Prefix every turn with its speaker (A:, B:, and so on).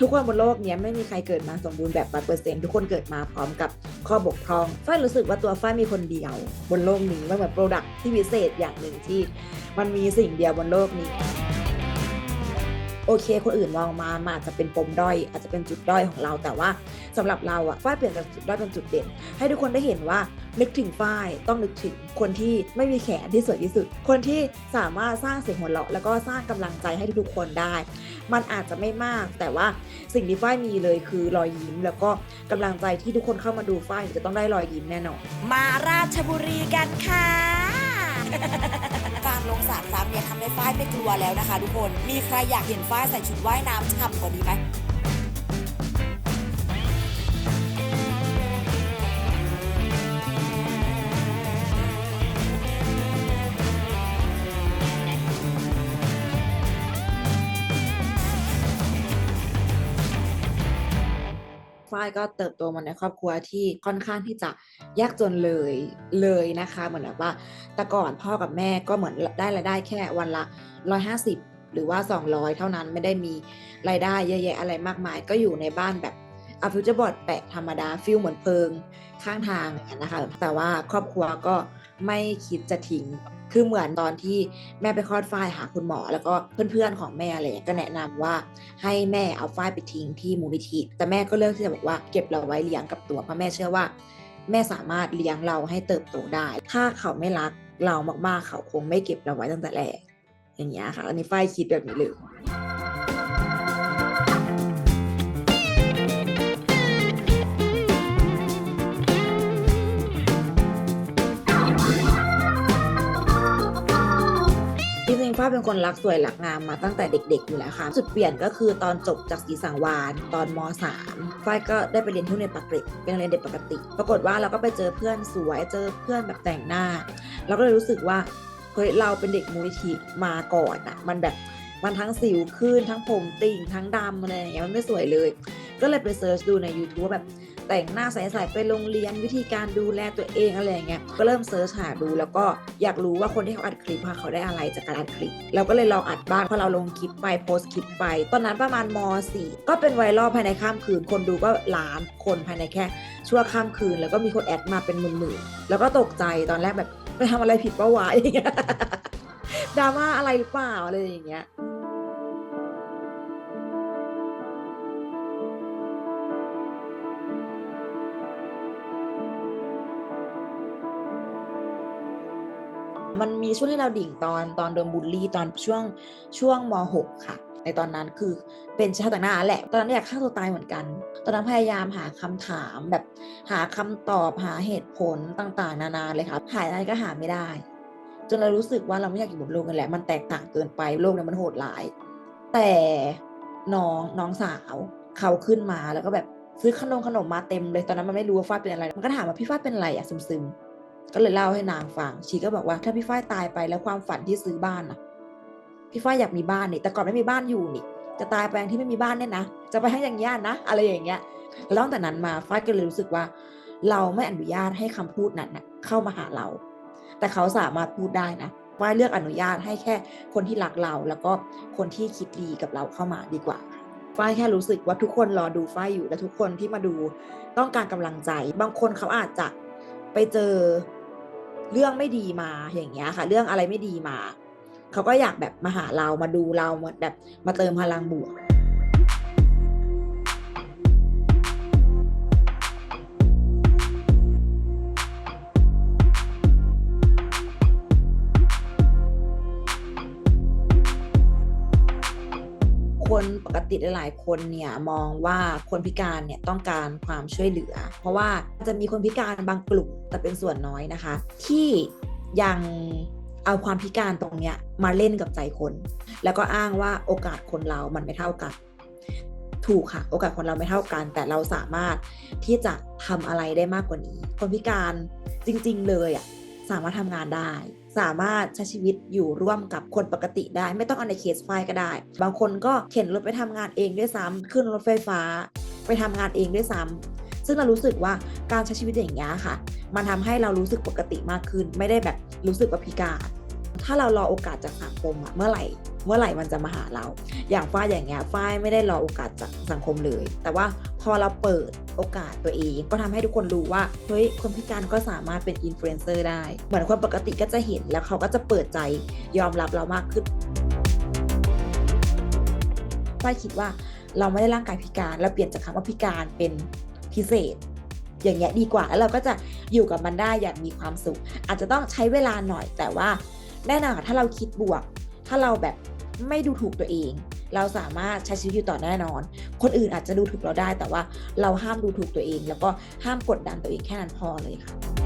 A: ทุกคนบนโลกนี้ไม่มีใครเกิดมาสมบูรณ์แบบร้อยเปอร์เซ็นทุกคนเกิดมาพร้อมกับข้อบกพร่องฝ้ายรู้สึกว่าตัวฝ้ายมีคนเดียว บนโลกนี้มันเหมือนโปรดักที่พิเศษอย่างหนึ่งที่ มันมีสิ่งเดียวบนโลกนี้ โอเค คนอื่นมองมามันอาจจะเป็นปมด้อย อาจจะเป็นจุดด้อยของเรา แต่ว่าสำหรับเราอะฝ้ายเปลี่ยนจากจุดด้อยเป็นจุดเด่น ให้ทุกคนได้เห็นว่านึกถึงฝ้ายต้องนึกถึงคนที่ไม่มีแขนที่สวยที่สุด คนที่สามารถสร้างเสียงหัวเราะแล้วก็สร้างกำลังใจให้ทุกๆคนได้ มันอาจจะไม่มาก แต่ว่าสิ่งที่ฝ้ายมีเลยคือรอยยิ้ม แล้วก็กำลังใจที่ทุกคนเข้ามาดูฝ้ายจะต้องได้รอยยิ้มแน่นอน
B: มาราชบุรีกันค่ะ ลงสระครั้งเนี่ยทำให้ฝ้ายไม่กลัวแล้วนะคะ ทุกคน มีใครอยากเห็นฝ้ายใส่ชุดว่ายน้ำฉ่ำกว่านี้ไหม
A: ฝ้ายก็เติบโตมาในครอบครัวที่ค่อนข้างที่จะยากจนเลยเลยนะคะ เหมือนแบบว่าแต่ก่อนพ่อกับแม่ก็เหมือนได้รายได้แค่วันละ 150 หรือว่า 200 เท่านั้นไม่ได้มีรายได้เยอะแยะอะไรมากมาย ก็อยู่ในบ้านแบบอาฟิวเจอร์บอร์ดแปะธรรมดาฟิลเหมือนเพิงข้างทางอย่างนั้นนะคะแต่ว่าครอบครัวก็ ไม่คิดจะทิ้ง คือเหมือนตอนที่แม่ไปคลอดฝ้ายหาคุณหมอ แล้วก็เพื่อนๆของแม่อะไรก็แนะนำว่าให้แม่เอาฝ้ายไปทิ้งที่มูลนิธิ แต่แม่ก็เลือกที่จะบอกว่าเก็บเราไว้เลี้ยงกับตัวเพราะแม่เชื่อว่า แม่สามารถเลี้ยงเราให้เติบโตได้ ถ้าเขาไม่รักเรามากๆเขาคงไม่เก็บเราไว้ตั้งแต่แรกอย่างเงี้ยค่ะอันนี้ฝ้ายคิดแบบนี้เลย ฝ้าเป็นคนรักสวยรักงามมาตั้งแต่เด็กๆอยู่แล้วค่ะ จุดเปลี่ยนก็คือตอนจบจากศรีสังวานตอนม .3 ฝ้ายก็ได้ไปเรียนที่โรงเรียนปกเกร็ดเป็นโรงเรียนเด็กปกติ ปรากฏว่าเราก็ไปเจอเพื่อนสวยเจอเพื่อนแบบแต่งหน้า เราก็เลยรู้สึกว่าเฮ้ยเราเป็นเด็กมูลิธิมาก่อนอะมันแบบมันทั้งสิวขึ้นทั้งผมติ่งทั้งดำอะไรอย่างเงี้ยมันไม่สวยเลย ก็เลยไปเซิร์ชดูใน YouTube แบบ แต่งหน้าใสๆไปโรงเรียนวิธีการดูแลตัวเองอะไรอย่างเงี้ยก็เริ่มเซิร์ชหาดูแล้วก็อยากรู้ว่าคนที่เขาอัดคลิปว่าเขาได้อะไรจากการอัดคลิปเราก็เลยลองอัดบ้างพอเราลงคลิปไปโพสต์คลิปไป ตอนนั้นประมาณม .4 ก็เป็นไวรัลภายในข้ามคืน คนดูก็ล้านคนภายในแค่ชั่วข้ามคืน แล้วก็มีคนแอดมาเป็นหมื่นๆแล้วก็ตกใจตอนแรกแบบไปทำอะไรผิดปะวะอย่างเงี้ยดราม่าอะไรหรือเปล่าอะไรอย่างเงี้ย มันมีช่วงที่เราดิ่งตอนตอนโดนบูลลี่ตอนช่วงช่วงม .6 ค่ะ ในตอนนั้นคือเป็นชาต่างหน้าแหละ ตอนนั้นอยากฆ่าตัวตายเหมือนกัน ตอนนั้นพยายามหาคำถามแบบหาคำตอบหาเหตุผลต่างๆ นานาเลยค่ะหาอะไรก็หาไม่ได้ จนเรารู้สึกว่าเราไม่อยากอยู่บนโลกนั่นแหละ มันแตกต่างเกินไปโลกนี่ยมันโหดร้าย แต่น้องน้องสาวเขาขึ้นมาแล้วก็แบบซื้อขนมขนมมาเต็มเลยตอนนั้นมันไม่รู้ว่าฟ้าเป็นอะไร มันก็ถามว่าพี่ฟ้าเป็นอะไรอะซึมๆ ก็เลยเล่าให้นางฟัง ชีก็บอกว่าถ้าพี่ฝ้ายตายไปแล้วความฝันที่ซื้อบ้านน่ะ พี่ฝ้ายอยากมีบ้านนี่ แต่ก่อนไม่มีบ้านอยู่นี่ จะตายไปองที่ไม่มีบ้านเนี่ยนะ จะไปให้อย่างนี้ยนะ อะไรอย่างเงี้ย แล้วตั้งแต่นั้นมาฝ้ายก็เลยรู้สึกว่า เราไม่อนุญาตให้คำพูดนั้นนะเข้ามาหาเรา แต่เขาสามารถพูดได้นะฝ้ายเลือกอนุญาตให้แค่คนที่รักเรา แล้วก็คนที่คิดดีกับเราเข้ามาดีกว่าฝ้ายแค่รู้สึกว่าทุกคนรอดูฝ้ายอยู่และทุกคนที่มาดูต้องการกำลังใจ บางคนเขาอาจจะไปเจอ เรื่องไม่ดีมาอย่างเงี้ยค่ะ เรื่องอะไรไม่ดีมา เขาก็อยากแบบมาหาเรามาดูเรามาแบบมาเติมพลังบวก คนปกติหลายๆ คนเนี่ยมองว่าคนพิการเนี่ยต้องการความช่วยเหลือ เพราะว่าจะมีคนพิการบางกลุ่มแต่เป็นส่วนน้อยนะคะ ที่ยังเอาความพิการตรงเนี้ยมาเล่นกับใจคน แล้วก็อ้างว่าโอกาสคนเรามันไม่เท่ากัน ถูกค่ะ โอกาสคนเราไม่เท่ากัน แต่เราสามารถที่จะทำอะไรได้มากกว่านี้ คนพิการจริง ๆ เลยอะสามารถทำงานได้ สามารถใช้ชีวิตอยู่ร่วมกับคนปกติได้ ไม่ต้องเอาในเคสไฟก็ได้ บางคนก็เข็นรถไปทำงานเองด้วยซ้ำขึ้นรถไฟฟ้า ไปทำงานเองด้วยซ้ำซึ่งเรารู้สึกว่าการใช้ชีวิตอย่างนี้ยค่ะ มันทำให้เรารู้สึกปกติมากขึ้น ไม่ได้แบบรู้สึกว่าพิการถ้าเรารอโอกาสจากสังคมอะเมื่อไหร่เมื่อไหร่มันจะมาหาเรา อย่างฝ้ายอย่างเงี้ยฝ้ายไม่ได้รอโอกาสจากสังคมเลย แต่ว่า พอเราเปิดโอกาสตัวเอง ก็ทำให้ทุกคนรู้ว่าเฮ้ยคนพิการก็สามารถเป็นอินฟลูเอนเซอร์ได้ เหมือนคนปกติก็จะเห็นแล้วเขาก็จะเปิดใจยอมรับเรามากขึ้นฝ้ายคิดว่าเราไม่ได้ร่างกายพิการเราเปลี่ยนจากคำว่าพิการเป็นพิเศษ อย่างเงี้ยดีกว่าแล้วเราก็จะอยู่กับมันได้อย่างมีความสุข อาจจะต้องใช้เวลาหน่อยแต่ว่าแน่นอนถ้าเราคิดบวก ถ้าเราแบบไม่ดูถูกตัวเอง เราสามารถใช้ชีวิตอยู่ต่อแน่นอน คนอื่นอาจจะดูถูกเราได้แต่ว่าเราห้ามดูถูกตัวเอง แล้วก็ห้ามกดดันตัวเองแค่นั้นพอเลยค่ะ